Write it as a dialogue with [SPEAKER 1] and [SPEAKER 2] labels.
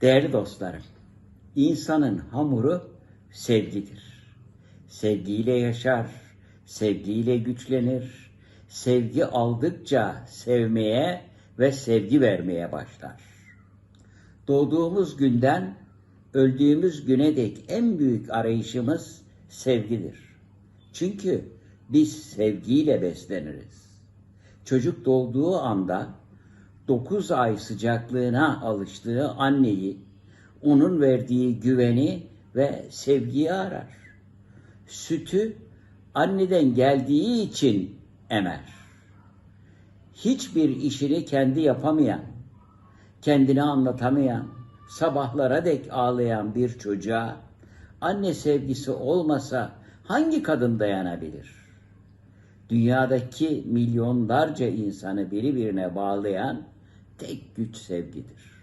[SPEAKER 1] Değerli dostlarım, insanın hamuru sevgidir. Sevgiyle yaşar, sevgiyle güçlenir. Sevgi aldıkça sevmeye ve sevgi vermeye başlar. Doğduğumuz günden öldüğümüz güne dek en büyük arayışımız sevgidir. Çünkü biz sevgiyle besleniriz. Çocuk doğduğu anda 9 ay sıcaklığına alıştığı anneyi, onun verdiği güveni ve sevgiyi arar. Sütü anneden geldiği için emer. Hiçbir işini kendi yapamayan, kendini anlatamayan, sabahlara dek ağlayan bir çocuğa anne sevgisi olmasa hangi kadın dayanabilir? Dünyadaki milyonlarca insanı birbirine bağlayan tek güç sevgidir.